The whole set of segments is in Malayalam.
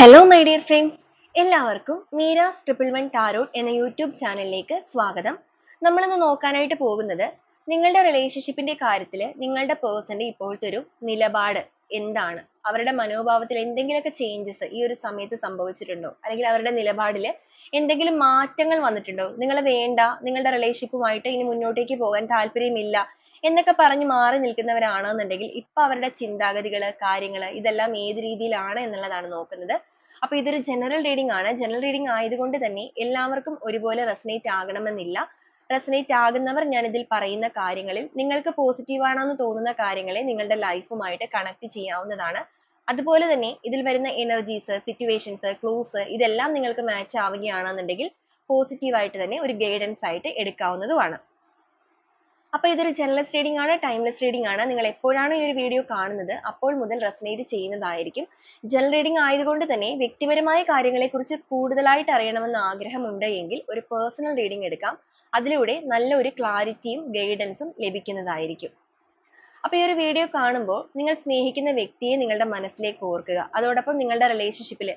ഹലോ മൈ ഡിയർ ഫ്രണ്ട്സ് എല്ലാവർക്കും മീരാസ് ട്രിപ്പിൾ വൺ ടാരോട്ട് എന്ന യൂട്യൂബ് ചാനലിലേക്ക് സ്വാഗതം. നമ്മളിന്ന് നോക്കാനായിട്ട് പോകുന്നത് നിങ്ങളുടെ റിലേഷൻഷിപ്പിന്റെ കാര്യത്തിൽ നിങ്ങളുടെ പേഴ്സന്റെ ഇപ്പോഴത്തെ ഒരു നിലപാട് എന്താണ്? അവരുടെ മനോഭാവത്തിൽ എന്തെങ്കിലുമൊക്കെ ചേഞ്ചസ് ഈ ഒരു സമയത്ത് സംഭവിച്ചിട്ടുണ്ടോ? അല്ലെങ്കിൽ അവരുടെ നിലപാടിൽ എന്തെങ്കിലും മാറ്റങ്ങൾ വന്നിട്ടുണ്ടോ? നിങ്ങൾ വേണ്ട നിങ്ങളുടെ റിലേഷൻഷിപ്പുമായിട്ട് ഇനി മുന്നോട്ടേക്ക് പോകാൻ താല്പര്യമില്ല എന്നൊക്കെ പറഞ്ഞ് മാറി നിൽക്കുന്നവരാണെന്നുണ്ടെങ്കിൽ ഇപ്പൊ അവരുടെ ചിന്താഗതികൾ കാര്യങ്ങൾ ഇതെല്ലാം ഏത് രീതിയിലാണ് എന്നുള്ളതാണ് നോക്കുന്നത്. അപ്പൊ ഇതൊരു general reading ആണ്. general reading ആയതുകൊണ്ട് തന്നെ എല്ലാവർക്കും ഒരുപോലെ resonate ആകണമെന്നില്ല. resonate ആകുന്നവർ ഞാൻ ഇതിൽ പറയുന്ന കാര്യങ്ങളിൽ നിങ്ങൾക്ക് positive ആണെന്ന് തോന്നുന്ന കാര്യങ്ങളെ നിങ്ങളുടെ life കണക്ട് connect ചെയ്യാവുന്നതാണ്. അതുപോലെ തന്നെ ഇതിൽ വരുന്ന energies situations clues ഇതെല്ലാം നിങ്ങൾക്ക് match ആവുകയാണെന്നുണ്ടെങ്കിൽ positive ആയിട്ട് തന്നെ ഒരു guidance ആയിട്ട് എടുക്കാവുന്നതുമാണ്. അപ്പൊ ഇതൊരു ജേർണലിസ്റ്റ് റീഡിംഗ് ആണ് ടൈംലെസ് റീഡിംഗ് ആണ്. നിങ്ങൾ എപ്പോഴാണ് ഈ ഒരു വീഡിയോ കാണുന്നത് അപ്പോൾ മുതൽ റെസനേറ്റ് ചെയ്യുന്നതായിരിക്കും. ജനറൽ റീഡിംഗ് ആയതുകൊണ്ട് തന്നെ വ്യക്തിപരമായ കാര്യങ്ങളെക്കുറിച്ച് കൂടുതലായിട്ട് അറിയണമെന്ന് ആഗ്രഹമുണ്ട് എങ്കിൽ ഒരു പേഴ്സണൽ റീഡിംഗ് എടുക്കാം. അതിലൂടെ നല്ലൊരു ക്ലാരിറ്റിയും ഗൈഡൻസും ലഭിക്കുന്നതായിരിക്കും. അപ്പൊ ഈ ഒരു വീഡിയോ കാണുമ്പോൾ നിങ്ങൾ സ്നേഹിക്കുന്ന വ്യക്തിയെ നിങ്ങളുടെ മനസ്സിലേക്ക് ഓർക്കുക. അതോടൊപ്പം നിങ്ങളുടെ റിലേഷൻഷിപ്പിൽ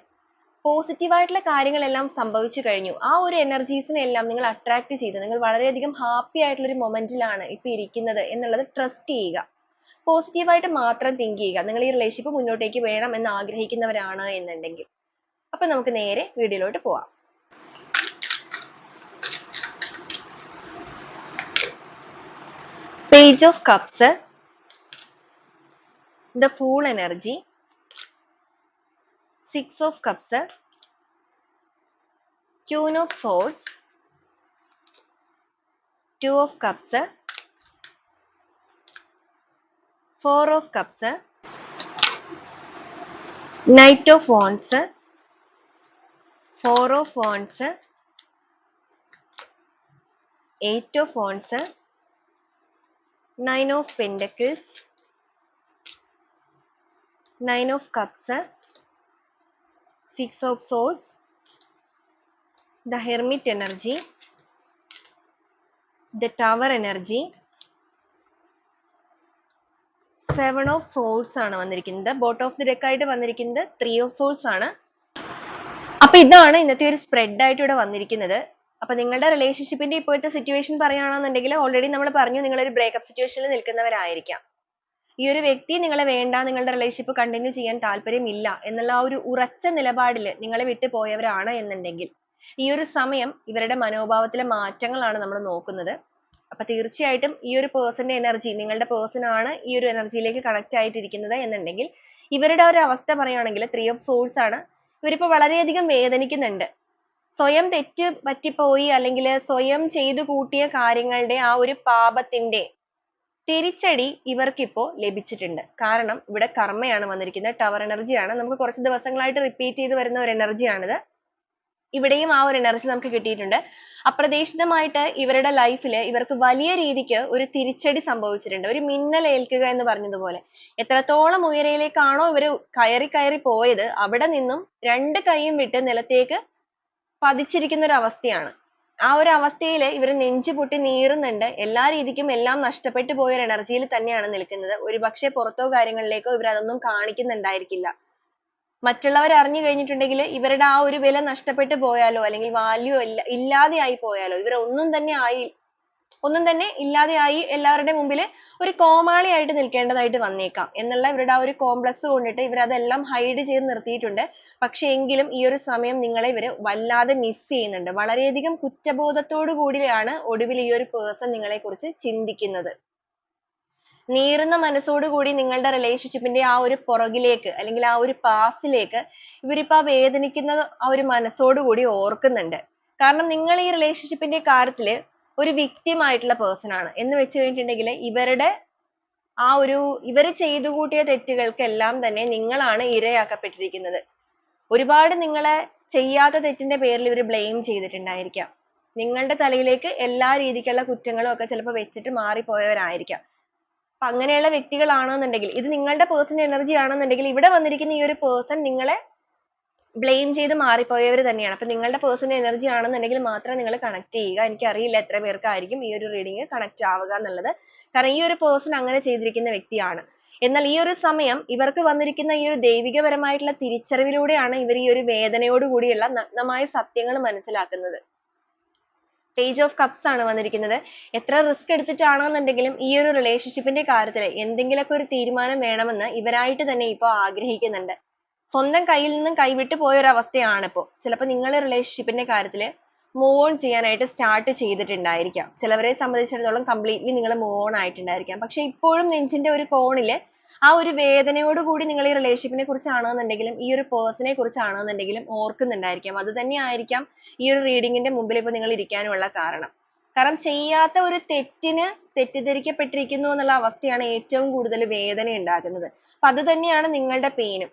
പോസിറ്റീവ് ആയിട്ടുള്ള കാര്യങ്ങളെല്ലാം സംഭവിച്ചു കഴിഞ്ഞു. ആ ഒരു എനർജീസിനെ എല്ലാം നിങ്ങൾ അട്രാക്ട് ചെയ്ത്. നിങ്ങൾ വളരെയധികം ഹാപ്പി ആയിട്ടുള്ള ഒരു മൊമെന്റിലാണ് ഇപ്പൊ ഇരിക്കുന്നത് എന്നുള്ളത് ട്രസ്റ്റ് ചെയ്യുക. പോസിറ്റീവായിട്ട് മാത്രം തിങ്ക് ചെയ്യുക. നിങ്ങൾ ഈ റിലേഷൻഷിപ്പ് മുന്നോട്ടേക്ക് വേണം എന്ന് ആഗ്രഹിക്കുന്നവരാണ് എന്നുണ്ടെങ്കിൽ. അപ്പൊ നമുക്ക് നേരെ വീഡിയോയിലോട്ട് പോവാം. Page of cups the fool energy six of cups है queen of swords. Two of cups है four of cups है knight of wands है four of wands है eight of wands है nine of pentacles. Nine of cups है six of swords the hermit energy the tower energy seven of swords ആണ് വന്നിരിക്കുന്നത്. ബോട്ട് ഓഫ് ദി ഡെക്ക് ആയിട്ട് വന്നിരിക്കുന്നത് ത്രീ ഓഫ് സോൾസ് ആണ്. അപ്പൊ ഇതാണ് ഇന്നത്തെ ഒരു സ്പ്രെഡ് ആയിട്ട് ഇവിടെ വന്നിരിക്കുന്നത്. അപ്പൊ നിങ്ങളുടെ റിലേഷൻഷിപ്പിന്റെ ഇപ്പോഴത്തെ സിറ്റുവേഷൻ പറയുകയാണെന്നുണ്ടെങ്കിൽ ഓൾറെഡി നമ്മൾ പറഞ്ഞു നിങ്ങൾ ഒരു ബ്രേക്കപ്പ് സിറ്റുവേഷനിൽ നിൽക്കുന്നവരായിരിക്കാം. ഈ ഒരു വ്യക്തി നിങ്ങളെ വേണ്ട നിങ്ങളുടെ റിലേഷൻഷിപ്പ് കണ്ടിന്യൂ ചെയ്യാൻ താല്പര്യമില്ല എന്നുള്ള ആ ഒരു ഉറച്ച നിലപാടിൽ നിങ്ങളെ വിട്ടു പോയവരാണ് എന്നുണ്ടെങ്കിൽ ഈ ഒരു സമയം ഇവരുടെ മനോഭാവത്തിലെ മാറ്റങ്ങളാണ് നമ്മൾ നോക്കുന്നത്. അപ്പൊ തീർച്ചയായിട്ടും ഈ ഒരു പേഴ്സന്റെ എനർജി നിങ്ങളുടെ പേഴ്സൺ ആണ് ഈ ഒരു എനർജിയിലേക്ക് കണക്ട് ആയിട്ടിരിക്കുന്നത് എന്നുണ്ടെങ്കിൽ ഇവരുടെ ഒരു അവസ്ഥ പറയുകയാണെങ്കിൽ ത്രീ ഓഫ് സോൾസ് ആണ്. ഇവരിപ്പോ വളരെയധികം വേദനിക്കുന്നുണ്ട്. സ്വയം തെറ്റ് പറ്റിപ്പോയി അല്ലെങ്കിൽ സ്വയം ചെയ്തു കൂട്ടിയ കാര്യങ്ങളുടെ ആ ഒരു പാപത്തിന്റെ തിരിച്ചടി ഇവർക്കിപ്പോ ലഭിച്ചിട്ടുണ്ട്. കാരണം ഇവിടെ കർമ്മയാണ് വന്നിരിക്കുന്നത്. ടവർ ആണ്. നമുക്ക് കുറച്ച് ദിവസങ്ങളായിട്ട് റിപ്പീറ്റ് ചെയ്ത് വരുന്ന ഒരു ആണിത്. ഇവിടെയും ആ ഒരു എനർജി നമുക്ക് കിട്ടിയിട്ടുണ്ട്. അപ്രതീക്ഷിതമായിട്ട് ഇവരുടെ ലൈഫിൽ ഇവർക്ക് വലിയ രീതിക്ക് ഒരു തിരിച്ചടി സംഭവിച്ചിട്ടുണ്ട്. ഒരു മിന്നൽ ഏൽക്കുക എന്ന് പറഞ്ഞതുപോലെ. എത്രത്തോളം ഉയരയിലേക്കാണോ ഇവർ കയറി കയറി പോയത് അവിടെ നിന്നും രണ്ട് കൈയും വിട്ട് നിലത്തേക്ക് പതിച്ചിരിക്കുന്ന ഒരു അവസ്ഥയാണ് ആ ഒരു അവസ്ഥയിൽ ഇവർ നെഞ്ചു പൊട്ടി നീറുന്നുണ്ട്. എല്ലാ രീതിക്കും എല്ലാം നഷ്ടപ്പെട്ടു പോയ ഒരു എനർജിയിൽ തന്നെയാണ് നിൽക്കുന്നത്. ഒരുപക്ഷെ പുറത്തോ കാര്യങ്ങളിലേക്കോ ഇവർ അതൊന്നും കാണിക്കുന്നുണ്ടായിരിക്കില്ല. മറ്റുള്ളവർ അറിഞ്ഞു കഴിഞ്ഞിട്ടുണ്ടെങ്കിൽ ഇവരുടെ ആ ഒരു വില നഷ്ടപ്പെട്ടു പോയാലോ അല്ലെങ്കിൽ value ഇല്ലാതെ ആയി പോയാലോ ഇവർ ഒന്നും തന്നെ ആയി ഒന്നും തന്നെ ഇല്ലാതെയായി എല്ലാവരുടെ മുമ്പിൽ ഒരു കോമാളിയായിട്ട് നിൽക്കേണ്ടതായിട്ട് വന്നേക്കാം. എന്നുള്ള ഇവരുടെ ആ ഒരു കോംപ്ലക്സ് കൊണ്ടിട്ട് ഇവർ അതെല്ലാം ഹൈഡ് ചെയ്ത് നിർത്തിയിട്ടുണ്ട്. പക്ഷെ എങ്കിലും ഈ ഒരു സമയം നിങ്ങളെ ഇവർ വല്ലാതെ മിസ് ചെയ്യുന്നുണ്ട്. വളരെയധികം കുറ്റബോധത്തോടു കൂടിയാണ് ഒടുവിൽ ഈ ഒരു പേഴ്സൺ നിങ്ങളെ കുറിച്ച് ചിന്തിക്കുന്നത്. നീറുന്ന മനസ്സോട് കൂടി നിങ്ങളുടെ റിലേഷൻഷിപ്പിന്റെ ആ ഒരു പുറകിലേക്ക് അല്ലെങ്കിൽ ആ ഒരു പാസ്റ്റിലേക്ക് ഇവരിപ്പോ ആ വേദനിക്കുന്ന ആ ഒരു മനസ്സോട് കൂടി ഓർക്കുന്നുണ്ട്. കാരണം നിങ്ങൾ ഈ റിലേഷൻഷിപ്പിന്റെ കാര്യത്തിൽ ഒരു വിക്ടിം ആയിട്ടുള്ള പേഴ്സൺ ആണ്. എന്ന് വെച്ച് കഴിഞ്ഞിട്ടുണ്ടെങ്കിൽ ഇവരുടെ ആ ഒരു ഇവർ ചെയ്തു കൂട്ടിയ തെറ്റുകൾക്കെല്ലാം തന്നെ നിങ്ങളാണ് ഇരയാക്കപ്പെട്ടിരിക്കുന്നത്. ഒരുപാട് നിങ്ങളെ ചെയ്യാത്ത തെറ്റിന്റെ പേരിൽ ഇവർ ബ്ലെയിം ചെയ്തിട്ടുണ്ടായിരിക്കാം. നിങ്ങളുടെ തലയിലേക്ക് എല്ലാ രീതിക്കുള്ള കുറ്റങ്ങളും ഒക്കെ ചിലപ്പോൾ വെച്ചിട്ട് മാറിപ്പോയവരായിരിക്കാം. അപ്പൊ അങ്ങനെയുള്ള വ്യക്തികളാണെന്നുണ്ടെങ്കിൽ ഇത് നിങ്ങളുടെ പേഴ്സൺ എനർജി ആണെന്നുണ്ടെങ്കിൽ ഇവിടെ വന്നിരിക്കുന്ന ഈ ഒരു പേഴ്സൺ നിങ്ങളെ ബ്ലെയിം ചെയ്ത് മാറിപ്പോയവർ തന്നെയാണ്. അപ്പൊ നിങ്ങളുടെ പേഴ്സണൽ എനർജി ആണെന്നുണ്ടെങ്കിൽ മാത്രം നിങ്ങൾ കണക്ട് ചെയ്യുക. എനിക്കറിയില്ല എത്ര പേർക്കായിരിക്കും ഈ ഒരു റീഡിങ് കണക്ട് ആവുക എന്നുള്ളത്. കാരണം ഈ ഒരു പേഴ്സൺ അങ്ങനെ ചെയ്തിരിക്കുന്ന വ്യക്തിയാണ്. എന്നാൽ ഈ ഒരു സമയം ഇവർക്ക് വന്നിരിക്കുന്ന ഈ ഒരു ദൈവികപരമായിട്ടുള്ള തിരിച്ചറിവിലൂടെയാണ് ഇവർ ഈ ഒരു വേദനയോട് കൂടിയുള്ള നഗ്നമായ സത്യങ്ങൾ മനസ്സിലാക്കുന്നത്. പേജ് ഓഫ് കപ്സ് ആണ് വന്നിരിക്കുന്നത്. എത്ര റിസ്ക് എടുത്തിട്ടാണെന്നുണ്ടെങ്കിലും ഈ ഒരു റിലേഷൻഷിപ്പിന്റെ കാര്യത്തിൽ എന്തെങ്കിലുമൊക്കെ ഒരു തീരുമാനം വേണമെന്ന് ഇവരായിട്ട് തന്നെ ഇപ്പോൾ ആഗ്രഹിക്കുന്നുണ്ട്. സ്വന്തം കയ്യിൽ നിന്നും കൈവിട്ട് പോയ ഒരു അവസ്ഥയാണ് ചിലപ്പോ ചിലപ്പോൾ നിങ്ങൾ റിലേഷൻഷിപ്പിന്റെ കാര്യത്തിൽ മൂവ് ഓൺ ചെയ്യാനായിട്ട് സ്റ്റാർട്ട് ചെയ്തിട്ടുണ്ടായിരിക്കാം. ചിലവരെ സംബന്ധിച്ചിടത്തോളം കംപ്ലീറ്റ്ലി നിങ്ങൾ മൂവ് ഓൺ ആയിട്ടുണ്ടായിരിക്കാം. പക്ഷെ ഇപ്പോഴും നെഞ്ചിന്റെ ഒരു കോണിൽ ആ ഒരു വേദനയോട് കൂടി നിങ്ങൾ ഈ റിലേഷൻഷിപ്പിനെ കുറിച്ചാണെന്നുണ്ടെങ്കിലും ഈ ഒരു പേഴ്സണെ കുറിച്ചാണെന്നുണ്ടെങ്കിലും ഓർക്കുന്നുണ്ടായിരിക്കാം. അത് തന്നെ ആയിരിക്കാം ഈ ഒരു റീഡിങ്ങിന്റെ മുമ്പിൽ ഇപ്പോൾ നിങ്ങൾ ഇരിക്കാനുള്ള കാരണം. കാരണം ചെയ്യാത്ത ഒരു തെറ്റിന് തെറ്റിദ്ധരിക്കപ്പെട്ടിരിക്കുന്നു എന്നുള്ള അവസ്ഥയാണ് ഏറ്റവും കൂടുതൽ വേദന ഉണ്ടാക്കുന്നത്. അപ്പൊ അത് തന്നെയാണ് നിങ്ങളുടെ പെയിനും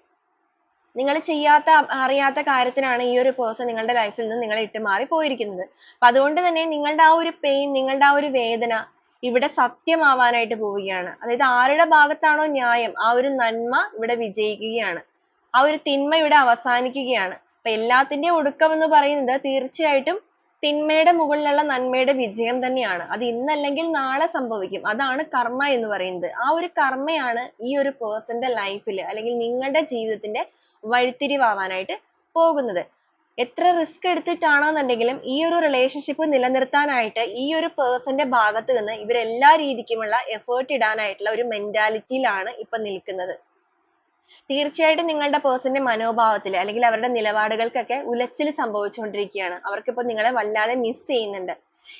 നിങ്ങൾ ചെയ്യാത്ത അറിയാത്ത കാര്യത്തിനാണ് ഈ ഒരു person നിങ്ങളുടെ ലൈഫിൽ നിന്ന് നിങ്ങളെ ഇട്ട് മാറി പോയിരിക്കുന്നത്. അപ്പൊ അതുകൊണ്ട് തന്നെ നിങ്ങളുടെ ആ ഒരു പെയിൻ നിങ്ങളുടെ ആ ഒരു വേദന ഇവിടെ സത്യമാവാനായിട്ട് പോവുകയാണ്. അതായത് ആരുടെ ഭാഗത്താണോ ന്യായം ആ ഒരു നന്മ ഇവിടെ വിജയിക്കുകയാണ്. ആ ഒരു തിന്മ ഇവിടെ അവസാനിക്കുകയാണ്. അപ്പൊ എല്ലാത്തിന്റെയും ഒടുക്കം എന്ന് പറയുന്നത് തീർച്ചയായിട്ടും തിന്മയുടെ മുകളിലുള്ള നന്മയുടെ വിജയം തന്നെയാണ്. അത് ഇന്നല്ലെങ്കിൽ നാളെ സംഭവിക്കും. അതാണ് കർമ്മ എന്ന് പറയുന്നത്. ആ ഒരു കർമ്മയാണ് ഈ ഒരു പേഴ്സന്റെ ന്റെ life ൽ അല്ലെങ്കിൽ നിങ്ങളുടെ ജീവിതത്തിന്റെ വഴിത്തിരിവാവാനായിട്ട് പോകുന്നത്. എത്ര risk എടുത്തിട്ടാണെന്നുണ്ടെങ്കിലും ഈ ഒരു relationship നിലനിർത്താനായിട്ട് ഈ ഒരു person ന്റെ ഭാഗത്ത് നിന്ന് ഇവർ എല്ലാ രീതിക്കുമുള്ള effort ഇടാനായിട്ടുള്ള ഒരു mentality യിലാണ് ഇപ്പൊ നിൽക്കുന്നത്. തീർച്ചയായിട്ടും നിങ്ങളുടെ person ന്റെ മനോഭാവത്തിൽ അല്ലെങ്കിൽ അവരുടെ നിലപാടുകൾക്കൊക്കെ ഉലച്ചിൽ സംഭവിച്ചുകൊണ്ടിരിക്കുകയാണ്. അവർക്കിപ്പോ നിങ്ങളെ വല്ലാതെ miss ചെയ്യുന്നുണ്ട്.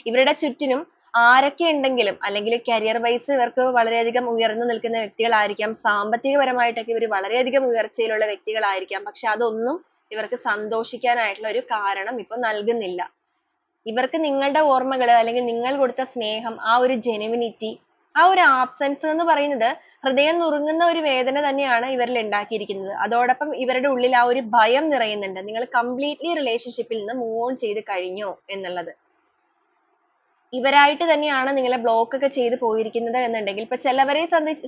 ഇവരുടെ ചുറ്റിനും ആരൊക്കെ ഉണ്ടെങ്കിലും അല്ലെങ്കിൽ career wise ഇവർക്ക് വളരെയധികം ഉയർന്നു നിൽക്കുന്ന വ്യക്തികളായിരിക്കാം. സാമ്പത്തികപരമായിട്ടൊക്കെ ഇവർ വളരെയധികം ഉയർച്ചയിലുള്ള വ്യക്തികളായിരിക്കാം. പക്ഷെ അതൊന്നും ഇവർക്ക് സന്തോഷിക്കാൻ ആയിട്ടുള്ള ഒരു കാരണം ഇപ്പൊ നൽകുന്നില്ല. ഇവർക്ക് നിങ്ങളുടെ ഓർമ്മകൾ അല്ലെങ്കിൽ നിങ്ങൾ കൊടുത്ത സ്നേഹം ആ ഒരു genuinity ആ ഒരു absence എന്ന് പറയുന്നത് ഹൃദയം നുറുങ്ങുന്ന ഒരു വേദന തന്നെയാണ് ഇവരിൽ ഉണ്ടാക്കിയിരിക്കുന്നത്. അതോടൊപ്പം ഇവരുടെ ഉള്ളിൽ ആ ഒരു ഭയം നിറയുന്നുണ്ട്. നിങ്ങൾ completely relationship ൽ നിന്ന് move on ചെയ്ത് കഴിഞ്ഞോ എന്നുള്ളത്. ഇവരായിട്ട് തന്നെയാണ് നിങ്ങളെ ബ്ലോക്ക് ഒക്കെ ചെയ്തു പോയിരിക്കുന്നത് എന്നുണ്ടെങ്കിൽ. ഇപ്പൊ ചിലവരെ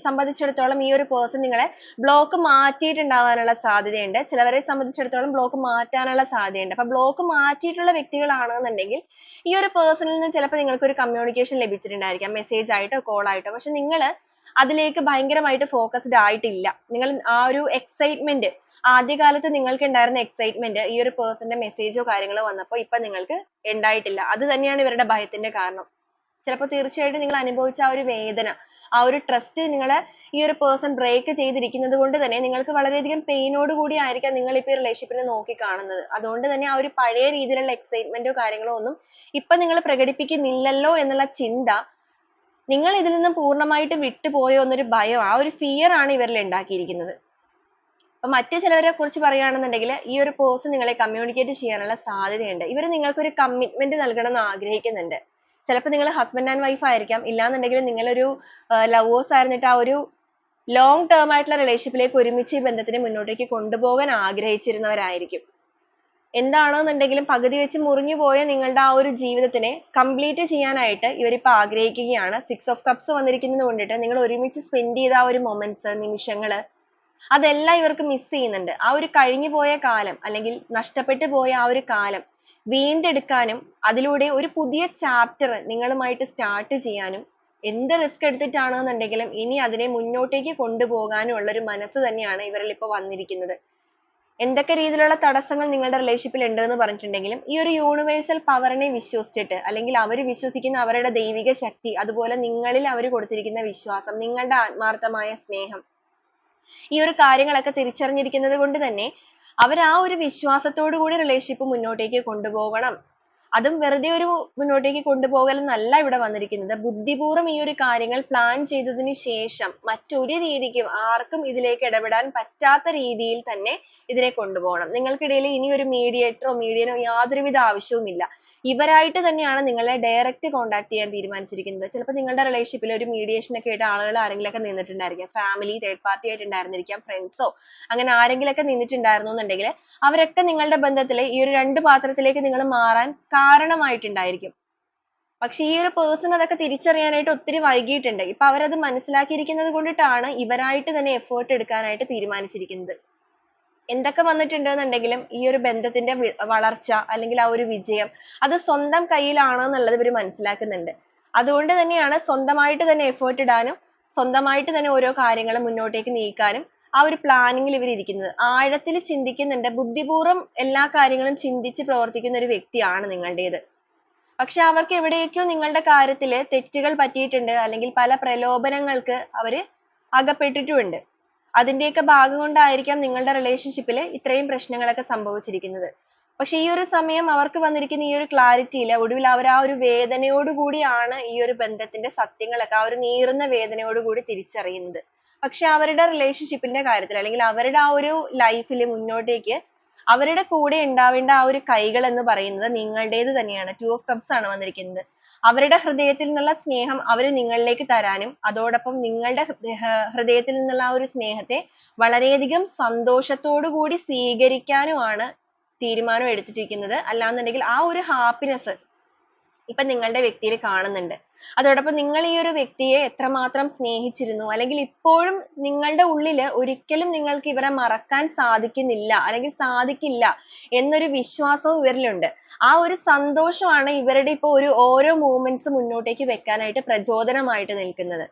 സംബന്ധിച്ചിടത്തോളം ഈ ഒരു person നിങ്ങളെ block മാറ്റിയിട്ടുണ്ടാവാനുള്ള സാധ്യതയുണ്ട്. ചിലവരെ സംബന്ധിച്ചിടത്തോളം ബ്ലോക്ക് മാറ്റാനുള്ള സാധ്യതയുണ്ട്. അപ്പോൾ ബ്ലോക്ക് മാറ്റിയിട്ടുള്ള വ്യക്തികളാണെന്നുണ്ടെങ്കിൽ ഈ ഒരു person ൽ നിന്ന് ചിലപ്പോൾ നിങ്ങൾക്ക് ഒരു communication ലഭിച്ചിട്ടുണ്ടായിരിക്കാം. message ആയിട്ടോ call ആയിട്ടോ. പക്ഷേ നിങ്ങൾ അതിലേക്ക് ഭയങ്കരമായിട്ട് focused ആയിട്ടില്ല. നിങ്ങൾ ആ ഒരു excitement ആദ്യകാലത്ത് നിങ്ങൾക്ക് ഉണ്ടായിരുന്ന excitement ഈ ഒരു person ന്റെ message ഓ കാര്യങ്ങളോ വന്നപ്പോൾ ഇപ്പൊ നിങ്ങൾക്ക് ഉണ്ടായിട്ടില്ല. അത് തന്നെയാണ് ഇവരുടെ ഭയത്തിന്റെ കാരണം. ചിലപ്പോൾ തീർച്ചയായിട്ടും നിങ്ങൾ അനുഭവിച്ച ആ ഒരു വേദന ആ ഒരു trust നിങ്ങളെ ഈ ഒരു person break ചെയ്തിരിക്കുന്നത് കൊണ്ട് തന്നെ നിങ്ങൾക്ക് വളരെയധികം pain ഓട് കൂടി ആയിരിക്കാം നിങ്ങൾ ഇപ്പൊ ഈ relationship നെ നോക്കി കാണുന്നത് അതുകൊണ്ട് തന്നെ ആ ഒരു പഴയ രീതിയിലുള്ള excitement ഓ കാര്യങ്ങളോ ഒന്നും ഇപ്പൊ നിങ്ങൾ പ്രകടിപ്പിക്കുന്നില്ലല്ലോ എന്നുള്ള ചിന്ത നിങ്ങൾ ഇതിൽ നിന്നും പൂർണമായിട്ട് വിട്ടുപോയോ എന്നൊരു ഭയം ആ ഒരു fear ആണ് ഇവരിൽ ഉണ്ടാക്കിയിരിക്കുന്നത്. അപ്പൊ മറ്റു ചിലവരെ കുറിച്ച് പറയുകയാണെന്നുണ്ടെങ്കിൽ ഈ ഒരു പോസ് നിങ്ങളെ communicate ചെയ്യാനുള്ള സാധ്യതയുണ്ട്. ഇവർ നിങ്ങൾക്ക് ഒരു കമ്മിറ്റ്മെന്റ് നൽകണം എന്ന് ആഗ്രഹിക്കുന്നുണ്ട്. ചിലപ്പോൾ നിങ്ങൾ ഹസ്ബൻഡ് ആൻഡ് വൈഫ് ആയിരിക്കാം. ഇല്ലാന്നുണ്ടെങ്കിൽ നിങ്ങളൊരു ലവേഴ്സ് ആയിരുന്നിട്ട് ആ ഒരു long ടേം ആയിട്ടുള്ള relationship ലേക്ക് ഒരുമിച്ച് ഈ ബന്ധത്തിനെ മുന്നോട്ടേക്ക് കൊണ്ടുപോകാൻ ആഗ്രഹിച്ചിരുന്നവരായിരിക്കും. എന്താണെന്നുണ്ടെങ്കിലും പകുതി വെച്ച് മുറിഞ്ഞു പോയ നിങ്ങളുടെ ആ ഒരു ജീവിതത്തിനെ complete ചെയ്യാനായിട്ട് ഇവരിപ്പോൾ ആഗ്രഹിക്കുകയാണ്. six ഓഫ് cups വന്നിരിക്കുന്നത് കൊണ്ടിട്ട് നിങ്ങൾ ഒരുമിച്ച് സ്പെൻഡ് ചെയ്ത ആ ഒരു moments നിമിഷങ്ങൾ അതെല്ലാം ഇവർക്ക് miss ചെയ്യുന്നുണ്ട്. ആ ഒരു കഴിഞ്ഞു പോയ കാലം അല്ലെങ്കിൽ നഷ്ടപ്പെട്ടു പോയ ആ ഒരു കാലം വീണ്ടെടുക്കാനും അതിലൂടെ ഒരു പുതിയ ചാപ്റ്റർ നിങ്ങളുമായിട്ട് സ്റ്റാർട്ട് ചെയ്യാനും എന്ത് risk എടുത്തിട്ടാണെന്നുണ്ടെങ്കിലും ഇനി അതിനെ മുന്നോട്ടേക്ക് കൊണ്ടുപോകാനും ഉള്ള ഒരു മനസ്സ് തന്നെയാണ് ഇവരിൽ ഇപ്പോൾ വന്നിരിക്കുന്നത്. എന്തൊക്കെ രീതിയിലുള്ള തടസ്സങ്ങൾ നിങ്ങളുടെ റിലേഷൻഷിപ്പിൽ ൽ ഉണ്ട് എന്ന് പറഞ്ഞിട്ടുണ്ടെങ്കിലും ഈ ഒരു യൂണിവേഴ്സൽ പവറിനെ വിശ്വസിച്ചിട്ട് അല്ലെങ്കിൽ അവർ വിശ്വസിക്കുന്ന അവരുടെ ദൈവിക ശക്തി അതുപോലെ നിങ്ങളിൽ അവർ കൊടുത്തിരിക്കുന്ന വിശ്വാസം നിങ്ങളുടെ ആത്മാർത്ഥമായ സ്നേഹം ഈ ഒരു കാര്യങ്ങളൊക്കെ തിരിച്ചറിഞ്ഞിരിക്കുന്നത് കൊണ്ട് തന്നെ അവർ ആ ഒരു വിശ്വാസത്തോടു കൂടി റിലേഷൻഷിപ്പ് മുന്നോട്ടേക്ക് കൊണ്ടുപോകണം. അതും വെറുതെ ഒരു മുന്നോട്ടേക്ക് കൊണ്ടുപോകൽ എന്നല്ല ഇവിടെ വന്നിരിക്കുന്നത്. ബുദ്ധിപൂർവം ഈ ഒരു കാര്യങ്ങൾ പ്ലാൻ ചെയ്തതിന് ശേഷം മറ്റൊരു രീതിക്കും ആർക്കും ഇതിലേക്ക് ഇടപെടാൻ പറ്റാത്ത രീതിയിൽ തന്നെ ഇതിനെ കൊണ്ടുപോകണം. നിങ്ങൾക്കിടയിൽ ഇനി ഒരു മീഡിയേറ്ററോ മീഡിയനോ യാതൊരുവിധ ആവശ്യവുമില്ല. ഇവരായിട്ട് തന്നെയാണ് നിങ്ങളെ ഡയറക്റ്റ് contact ചെയ്യാൻ തീരുമാനിച്ചിരിക്കുന്നത്. ചിലപ്പോൾ നിങ്ങളുടെ റിലേഷൻഷിപ്പിൽ ഒരു മീഡിയേഷൻ ഒക്കെ ആയിട്ട് ആളുകൾ ആരെങ്കിലും ഒക്കെ നിന്നിട്ടുണ്ടായിരിക്കാം. ഫാമിലി തേർഡ് പാർട്ടി ആയിട്ട് ഉണ്ടായിരുന്നിരിക്കാം. ഫ്രണ്ട്സോ അങ്ങനെ ആരെങ്കിലും ഒക്കെ നിന്നിട്ടുണ്ടായിരുന്നു എന്നുണ്ടെങ്കിൽ അവരൊക്കെ നിങ്ങളുടെ ബന്ധത്തിൽ ഈ ഒരു രണ്ട് പാത്രത്തിലേക്ക് നിങ്ങൾ മാറാൻ കാരണമായിട്ടുണ്ടായിരിക്കും. പക്ഷെ ഈ ഒരു പേഴ്സൺ അതൊക്കെ തിരിച്ചറിയാനായിട്ട് ഒത്തിരി വൈകിയിട്ടുണ്ട്. ഇപ്പൊ അവരത് മനസ്സിലാക്കിയിരിക്കുന്നത് കൊണ്ടിട്ടാണ് ഇവരായിട്ട് തന്നെ effort എടുക്കാനായിട്ട് തീരുമാനിച്ചിരിക്കുന്നത്. എന്തൊക്കെ വന്നിട്ടുണ്ട് എന്നുണ്ടെങ്കിലും ഈ ഒരു ബന്ധത്തിന്റെ വളർച്ച അല്ലെങ്കിൽ ആ ഒരു വിജയം അത് സ്വന്തം കയ്യിലാണ് എന്നുള്ളത് ഇവർ മനസ്സിലാക്കുന്നുണ്ട്. അതുകൊണ്ട് തന്നെയാണ് സ്വന്തമായിട്ട് തന്നെ effort ഇടാനും സ്വന്തമായിട്ട് തന്നെ ഓരോ കാര്യങ്ങൾ മുന്നോട്ടേക്ക് നീക്കാനും ആ ഒരു പ്ലാനിങ്ങിൽ ഇവർ ഇരിക്കുന്നത്. ആഴത്തിൽ ചിന്തിക്കുന്നുണ്ട്. ബുദ്ധിപൂർവം എല്ലാ കാര്യങ്ങളും ചിന്തിച്ച് പ്രവർത്തിക്കുന്ന ഒരു വ്യക്തിയാണ് നിങ്ങളുടേത്. പക്ഷെ അവർക്ക് എവിടേക്കോ നിങ്ങളുടെ കാര്യത്തിൽ തെറ്റുകൾ പറ്റിയിട്ടുണ്ട്. അല്ലെങ്കിൽ പല പ്രലോഭനങ്ങൾക്ക് അവർ അകപ്പെട്ടിട്ടുമുണ്ട്. അതിന്റെയൊക്കെ ഭാഗം കൊണ്ടായിരിക്കാം നിങ്ങളുടെ റിലേഷൻഷിപ്പിൽ ഇത്രയും പ്രശ്നങ്ങളൊക്കെ സംഭവിച്ചിരിക്കുന്നത്. പക്ഷെ ഈ ഒരു സമയം അവർക്ക് വന്നിരിക്കുന്ന ഈ ഒരു clarity ഇല്ല ഒടുവിൽ അവർ ആ ഒരു വേദനയോട് കൂടിയാണ് ഈ ഒരു ബന്ധത്തിന്റെ സത്യങ്ങളൊക്കെ ആ ഒരു നീറുന്ന വേദനയോട് കൂടി തിരിച്ചറിയുന്നത്. പക്ഷെ അവരുടെ റിലേഷൻഷിപ്പിന്റെ ന്റെ കാര്യത്തിൽ അല്ലെങ്കിൽ അവരുടെ ആ ഒരു ലൈഫിൽ മുന്നോട്ടേക്ക് അവരുടെ കൂടെ ഉണ്ടാവേണ്ട ആ ഒരു കൈകൾ എന്ന് പറയുന്നത് നിങ്ങളുടേത് തന്നെയാണ്. Two ഓഫ് cups ആണ് വന്നിരിക്കുന്നത്. അവരുടെ ഹൃദയത്തിൽ നിന്നുള്ള സ്നേഹം അവർ നിങ്ങളിലേക്ക് തരാനും അതോടൊപ്പം നിങ്ങളുടെ ഹൃദയത്തിൽ നിന്നുള്ള ആ ഒരു സ്നേഹത്തെ വളരെയധികം സന്തോഷത്തോടു കൂടി സ്വീകരിക്കാനുമാണ് തീരുമാനം എടുത്തിരിക്കുന്നത്. അല്ലാന്നുണ്ടെങ്കിൽ ആ ഒരു happiness ഇപ്പൊ നിങ്ങളുടെ വ്യക്തിയിൽ കാണുന്നുണ്ട്. അതോടൊപ്പം നിങ്ങൾ ഈ ഒരു വ്യക്തിയെ എത്രമാത്രം സ്നേഹിച്ചിരുന്നു? അല്ലെങ്കിൽ ഇപ്പോഴും നിങ്ങളുടെ ഉള്ളിൽ ഒരിക്കലും നിങ്ങൾക്ക് ഇവരെ മറക്കാൻ സാധിക്കുന്നില്ല അല്ലെങ്കിൽ സാധിക്കില്ല എന്നൊരു വിശ്വാസവും ഇവരിലുണ്ട്. ആ ഒരു സന്തോഷമാണ് ഇവരുടെ ഇപ്പൊ ഒരു ഓരോ മൂമെന്റ്സ് മുന്നോട്ടേക്ക് വെക്കാനായിട്ട് പ്രചോദനമായിട്ട് നിൽക്കുന്നത്.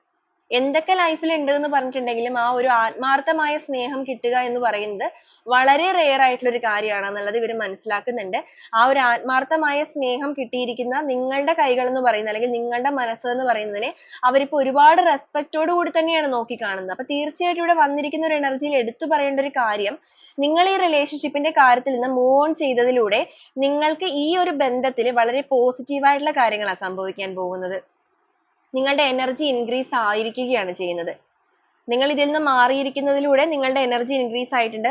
എന്തൊക്കെ ലൈഫിൽ ഉണ്ട് എന്ന് പറഞ്ഞിട്ടുണ്ടെങ്കിലും ആ ഒരു ആത്മാർത്ഥമായ സ്നേഹം കിട്ടുക എന്ന് പറയുന്നത് വളരെ റെയർ ആയിട്ടുള്ള ഒരു കാര്യമാണ് എന്നുള്ളത് ഇവർ മനസ്സിലാക്കുന്നുണ്ട് ആ ഒരു ആത്മാർത്ഥമായ സ്നേഹം കിട്ടിയിരിക്കുന്ന നിങ്ങളുടെ കൈകൾ എന്ന് പറയുന്നത് അല്ലെങ്കിൽ നിങ്ങളുടെ മനസ്സ് എന്ന് പറയുന്നതിനെ അവരിപ്പോ ഒരുപാട് respect ഓട് കൂടി തന്നെയാണ് നോക്കി കാണുന്നത്. അപ്പോൾ തീർച്ചയായിട്ടും ഇവിടെ വന്നിരിക്കുന്ന ഒരു energy യിൽ എടുത്തു പറയേണ്ട ഒരു കാര്യം നിങ്ങൾ ഈ relationship ന്റെ കാര്യത്തിൽ നിന്ന് move on ചെയ്തതിലൂടെ നിങ്ങൾക്ക് ഈ ഒരു ബന്ധത്തിൽ വളരെ positive ആയിട്ടുള്ള സംഭവിക്കാൻ പോകുന്നത് നിങ്ങളുടെ എനർജി ഇൻക്രീസ് ആയിരിക്കുകയാണ് ചെയ്യുന്നത്. നിങ്ങൾ ഇതിൽ നിന്ന് മാറിയിരിക്കുന്നതിലൂടെ നിങ്ങളുടെ എനർജി ഇൻക്രീസ് ആയിട്ടുണ്ട്.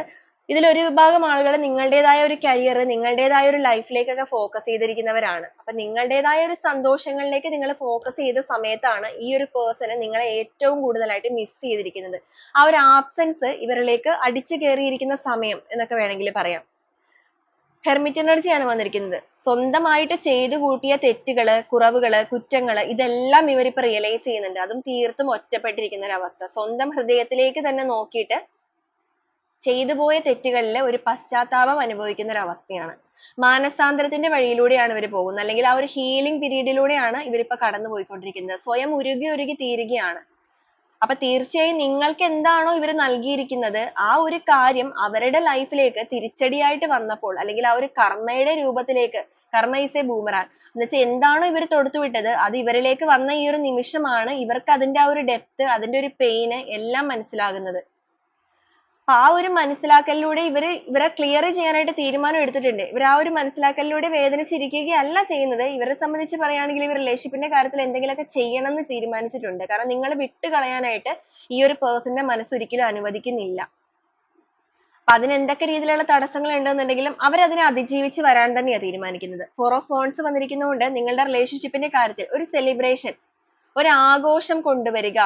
ഇതിൽ ഒരു വിഭാഗം ആളുകൾ നിങ്ങളുടേതായ ഒരു കരിയർ നിങ്ങളുടേതായ ഒരു ലൈഫിലേക്കൊക്കെ ഫോക്കസ് ചെയ്തിരിക്കുന്നവരാണ്. അപ്പൊ നിങ്ങളുടേതായ ഒരു സന്തോഷങ്ങളിലേക്ക് നിങ്ങൾ ഫോക്കസ് ചെയ്ത സമയത്താണ് ഈ ഒരു person നിങ്ങളെ ഏറ്റവും കൂടുതലായിട്ട് miss ചെയ്തിരിക്കുന്നത്. ആ ഒരു absence ഇവരിലേക്ക് അടിച്ചു കയറിയിരിക്കുന്ന സമയം എന്നൊക്കെ വേണമെങ്കിൽ പറയാം. ഹെർമിറ്റ് energy ആണ് വന്നിരിക്കുന്നത്. സ്വന്തമായിട്ട് ചെയ്തു കൂട്ടിയ തെറ്റുകൾ കുറവുകൾ കുറ്റങ്ങൾ ഇതെല്ലാം ഇവരിപ്പോ റിയലൈസ് ചെയ്യുന്നുണ്ട്. അതും തീർത്തും ഒറ്റപ്പെട്ടിരിക്കുന്ന ഒരു അവസ്ഥ സ്വന്തം ഹൃദയത്തിലേക്ക് തന്നെ നോക്കിയിട്ട് ചെയ്തു പോയ തെറ്റുകളിൽ ഒരു പശ്ചാത്താപം അനുഭവിക്കുന്ന ഒരു അവസ്ഥയാണ് മാനസാന്തരത്തിന്റെ വഴിയിലൂടെയാണ് ഇവർ പോകുന്നത്. അല്ലെങ്കിൽ ആ ഒരു ഹീലിംഗ് period ലൂടെയാണ് ഇവരിപ്പോ കടന്നു പോയിക്കൊണ്ടിരിക്കുന്നത് സ്വയം ഉരുകി ഉരുകി തീരുകയാണ്. അപ്പൊ തീർച്ചയായും നിങ്ങൾക്ക് എന്താണോ ഇവർ നൽകിയിരിക്കുന്നത് ആ ഒരു കാര്യം അവരുടെ ലൈഫിലേക്ക് ലേക്ക് തിരിച്ചടിയായിട്ട് വന്നപ്പോൾ അല്ലെങ്കിൽ ആ ഒരു കർമ്മയുടെ രൂപത്തിലേക്ക് കർമ്മ a boomerang. എന്നുവെച്ചാൽ എന്താണോ ഇവർ തൊടുത്തുവിട്ടത് അത് ഇവരിലേക്ക് വന്ന ഈ ഒരു നിമിഷമാണ് ഇവർക്ക് അതിന്റെ ആ ഒരു ഡെപ്ത് അതിന്റെ ഒരു പെയിൻ എല്ലാം മനസ്സിലാകുന്നത്. ആ ഒരു മനസ്സിലാക്കലിലൂടെ ഇവർ ഇവരെ ക്ലിയർ ചെയ്യാനായിട്ട് തീരുമാനം എടുത്തിട്ടുണ്ട്. ഇവർ ആ ഒരു മനസ്സിലാക്കലിലൂടെ വേദനിച്ചിരിക്കുകയല്ല ചെയ്യുന്നത്. ഇവരെ സംബന്ധിച്ച് പറയുകയാണെങ്കിൽ ഇവർ റിലേഷൻഷിപ്പിന്റെ ന്റെ കാര്യത്തിൽ എന്തെങ്കിലുമൊക്കെ ചെയ്യണം എന്ന് തീരുമാനിച്ചിട്ടുണ്ട്. കാരണം നിങ്ങൾ വിട്ട് കളയാനായിട്ട് ഈ ഒരു പേഴ്സന്റെ ന്റെ മനസ്സ് ഒരിക്കലും അനുവദിക്കുന്നില്ല. അപ്പൊ അതിന് എന്തൊക്കെ രീതിയിലുള്ള തടസ്സങ്ങൾ ഉണ്ടെന്നുണ്ടെങ്കിലും അവർ അതിനെ അതിജീവിച്ച് വരാൻ തന്നെയാണ് തീരുമാനിക്കുന്നത്. Four of wands വന്നിരിക്കുന്നതുകൊണ്ട് നിങ്ങളുടെ റിലേഷൻഷിപ്പിന്റെ ന്റെ കാര്യത്തിൽ ഒരു സെലിബ്രേഷൻ ഒരു ആഘോഷം കൊണ്ടുവരിക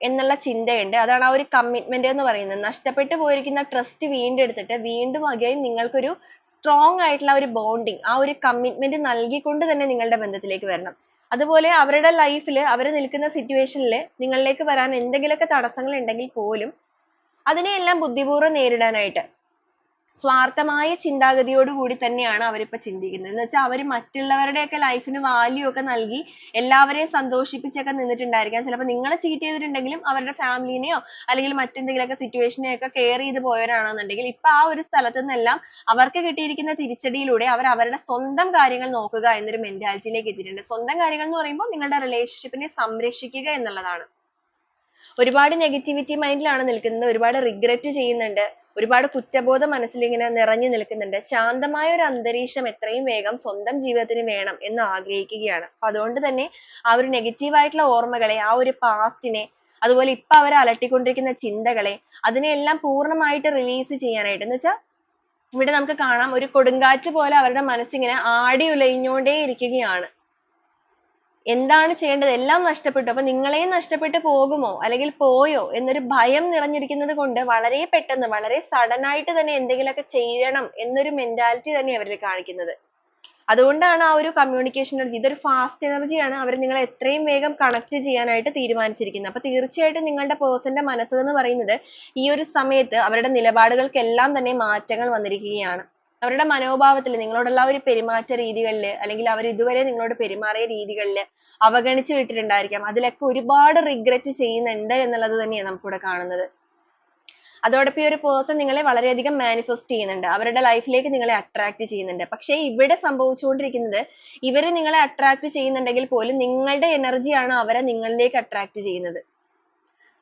എന്നുള്ള ചിന്തയുണ്ട്. അതാണ് ആ ഒരു കമ്മിറ്റ്മെന്റ് എന്ന് പറയുന്നത്. നഷ്ടപ്പെട്ടു പോയിരിക്കുന്ന ട്രസ്റ്റ് വീണ്ടെടുത്തിട്ട് വീണ്ടും again നിങ്ങൾക്കൊരു strong ആയിട്ടുള്ള ഒരു bonding ആ ഒരു കമ്മിറ്റ്മെന്റ് നൽകിക്കൊണ്ട് തന്നെ നിങ്ങളുടെ ബന്ധത്തിലേക്ക് വരണം. അതുപോലെ അവരുടെ ലൈഫിൽ അവർ നിൽക്കുന്ന situation ൽ നിങ്ങളിലേക്ക് വരാൻ എന്തെങ്കിലുമൊക്കെ തടസ്സങ്ങൾ ഉണ്ടെങ്കിൽ പോലും അതിനെയെല്ലാം ബുദ്ധിപൂർവം നേരിടാനായിട്ട്. സ്വാർത്ഥമായ ചിന്താഗതിയോട് കൂടി തന്നെയാണ് അവരിപ്പോ ചിന്തിക്കുന്നത്. എന്ന് വെച്ചാൽ അവർ മറ്റുള്ളവരുടെയൊക്കെ life ന് ഒക്കെ നൽകി എല്ലാവരെയും സന്തോഷിപ്പിച്ചൊക്കെ നിന്നിട്ടുണ്ടായിരിക്കാം. ചിലപ്പോൾ നിങ്ങളെ ചീറ്റ് ചെയ്തിട്ടുണ്ടെങ്കിലും അവരുടെ family നെയോ അല്ലെങ്കിൽ മറ്റെന്തെങ്കിലുമൊക്കെ situation നെയൊക്കെ care ചെയ്ത് പോയവരാണെന്നുണ്ടെങ്കിൽ ഇപ്പൊ ആ ഒരു സ്ഥലത്ത് നിന്നെല്ലാം അവർക്ക് കിട്ടിയിരിക്കുന്ന തിരിച്ചടിയിലൂടെ അവർ അവരുടെ സ്വന്തം കാര്യങ്ങൾ നോക്കുക എന്നൊരു mentality ലേക്ക് എത്തിയിട്ടുണ്ട്. സ്വന്തം കാര്യങ്ങൾ എന്ന് പറയുമ്പോൾ നിങ്ങളുടെ റിലേഷൻഷിപ്പിനെ സംരക്ഷിക്കുക എന്നുള്ളതാണ്. ഒരുപാട് നെഗറ്റിവിറ്റി മൈൻഡിലാണ് നിൽക്കുന്നത് ഒരുപാട് റിഗ്രറ്റ് ചെയ്യുന്നുണ്ട് ഒരുപാട് കുറ്റബോധം മനസ്സിൽ ഇങ്ങനെ നിറഞ്ഞു നിൽക്കുന്നുണ്ട്. ശാന്തമായ ഒരു അന്തരീക്ഷം എത്രയും വേഗം സ്വന്തം ജീവിതത്തിന് വേണം എന്ന് ആഗ്രഹിക്കുകയാണ്. അപ്പൊ അതുകൊണ്ട് തന്നെ ആ ഒരു നെഗറ്റീവ് ആയിട്ടുള്ള ഓർമ്മകളെ ആ ഒരു പാസ്റ്റിനെ അതുപോലെ ഇപ്പൊ അവരെ അലട്ടിക്കൊണ്ടിരിക്കുന്ന ചിന്തകളെ അതിനെയെല്ലാം പൂർണമായിട്ട് റിലീസ് ചെയ്യാനായിട്ട്. എന്ന് വെച്ചാൽ ഇവിടെ നമുക്ക് കാണാം ഒരു കൊടുങ്കാറ്റ് പോലെ അവരുടെ മനസ്സിങ്ങനെ ആടി ഉലഞ്ഞുകൊണ്ടേ ഇരിക്കുകയാണ് എന്താണ് ചെയ്യേണ്ടത്? എല്ലാം നഷ്ടപ്പെട്ടു. അപ്പൊ നിങ്ങളെയും നഷ്ടപ്പെട്ടു പോകുമോ? അല്ലെങ്കിൽ പോയോ? എന്നൊരു ഭയം നിറഞ്ഞിരിക്കുന്നത് കൊണ്ട് വളരെ പെട്ടെന്ന് വളരെ sudden ആയിട്ട് തന്നെ എന്തെങ്കിലുമൊക്കെ ചെയ്യണം എന്നൊരു mentality തന്നെ അവരിൽ കാണിക്കുന്നത്. അതുകൊണ്ടാണ് ആ ഒരു communication energy ഇതൊരു fast energy ആണ്. അവർ നിങ്ങളെ എത്രയും വേഗം connect ചെയ്യാനായിട്ട് തീരുമാനിച്ചിരിക്കുന്നത്. അപ്പൊ തീർച്ചയായിട്ടും നിങ്ങളുടെ person ന്റെ മനസ്സ് എന്ന് പറയുന്നത് ഈ ഒരു സമയത്ത് അവരുടെ നിലപാടുകൾക്കെല്ലാം തന്നെ മാറ്റങ്ങൾ വന്നിരിക്കുകയാണ്. അവരുടെ മനോഭാവത്തിൽ നിങ്ങളോടുള്ള ആ ഒരു പെരുമാറ്റ രീതികളിൽ അല്ലെങ്കിൽ അവർ ഇതുവരെ നിങ്ങളോട് പെരുമാറിയ രീതികളിൽ അവഗണിച്ചു വിട്ടിട്ടുണ്ടായിരിക്കാം. അതിലൊക്കെ ഒരുപാട് റിഗ്രറ്റ് ചെയ്യുന്നുണ്ട് എന്നുള്ളത് തന്നെയാണ് നമുക്കിവിടെ കാണുന്നത്. അതോടൊപ്പം ഈ ഒരു person നിങ്ങളെ വളരെയധികം manifest ചെയ്യുന്നുണ്ട്. അവരുടെ life ലേക്ക് നിങ്ങളെ attract ചെയ്യുന്നുണ്ട്. പക്ഷേ ഇവിടെ സംഭവിച്ചുകൊണ്ടിരിക്കുന്നത് ഇവർ നിങ്ങളെ attract ചെയ്യുന്നുണ്ടെങ്കിൽ പോലും നിങ്ങളുടെ energy ആണ് അവരെ നിങ്ങളിലേക്ക് attract ചെയ്യുന്നത്.